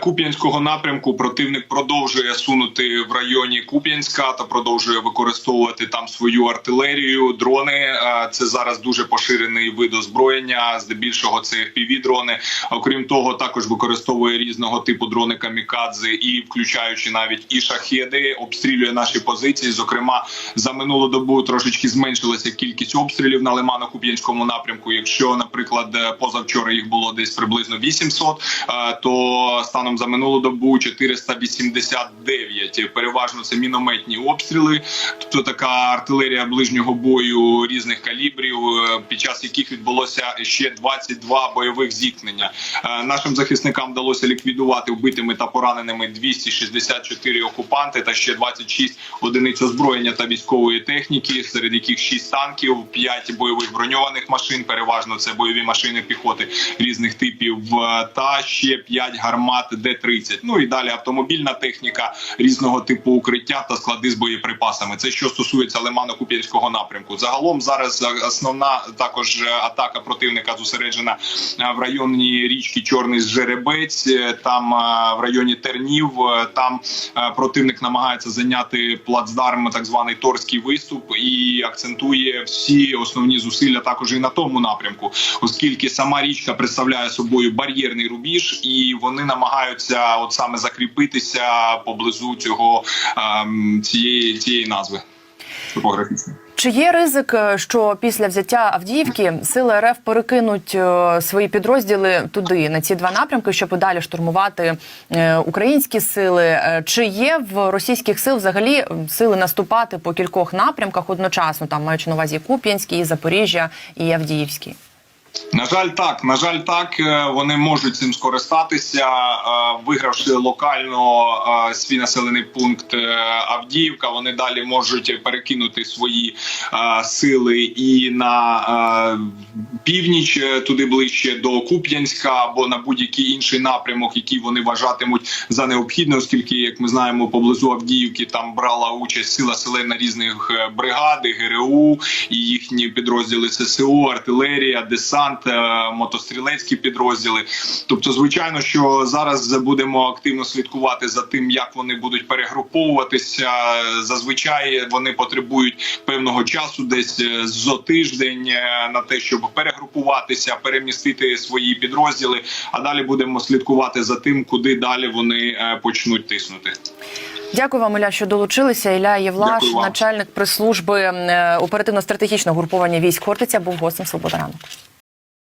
Куп'янського напрямку, противник продовжує сунути в районі Куп'янська та продовжує використовувати там свою артилерію. Дрони це зараз дуже поширений вид озброєння. Здебільшого це fpv дрони. Окрім того, також використовує різного типу дрони камікадзе і включаючи навіть і шахеди, обстрілює наші позиції. Зокрема, за минулу добу трошечки зменшилася кількість обстрілів на Лимано-Куп'янському напрямку. Якщо, наприклад, позавчора їх було десь приблизно 800, е, станом за минулу добу 489. Переважно це мінометні обстріли, тобто така артилерія ближнього бою різних калібрів, е, під час яких відбулося ще 22 бойових зіткнення. Е, Нашим захисникам вдалося ліквідувати вбитими та пораненими 264 окупанти та ще 26 одиниць озброєння та військової техніки, серед яких 6 танків, 5 бойових броньованих машин. Переважно це бойові машини піхоти різних типів, е, та ще 5 гармат Д-30. Ну і далі автомобільна техніка різного типу укриття та склади з боєприпасами. Це що стосується Лимано-Куп'янського напрямку. Загалом зараз основна також е, атака противника зосереджена е, в районі річки Чорний Жеребець. Е, Там в районі Тернів. Там противник намагається зайняти плацдарм, так званий торський виступ, і акцентує всі основні зусилля також і на тому напрямку, оскільки сама річка представляє собою бар'єрний рубіж, і вони намагаються от саме закріпитися поблизу цього ем, цієї цієї назви топографічної. Чи є ризик, е, що після взяття Авдіївки сили РФ перекинуть е, свої підрозділи туди на ці два напрямки, щоб далі штурмувати е, українські сили? Чи є в російських сил взагалі сили наступати по кількох напрямках одночасно? Там маючи на увазі Куп'янський, Запоріжжя і Авдіївський? На жаль, так на жаль, так Е, вони можуть цим скористатися, е, вигравши локально е, свій населений пункт Авдіївка. Вони далі можуть перекинути свої сили і на північ, туди ближче до Куп'янська, або на будь-який інший напрямок, який вони вважатимуть за необхідне, оскільки, як ми знаємо, поблизу Авдіївки там брала участь сила селена різних бригад, і ГРУ і їхні підрозділи ССО, артилерія, десант, е, мотострілецькі підрозділи. Тобто, звичайно, що зараз будемо активно слідкувати за тим, як вони будуть перегруповуватися. Зазвичай вони потребують певного часу, десь е, зо тиждень е, на те, щоб перегрупуватися, перемістити свої підрозділи. А далі будемо слідкувати за тим, куди далі вони почнуть тиснути. Дякую вам, Іля, що долучилися. Ілля Євлаш, начальник прес-служби оперативно-стратегічного груповання військ Хортиця, був гостем Свобода ранок.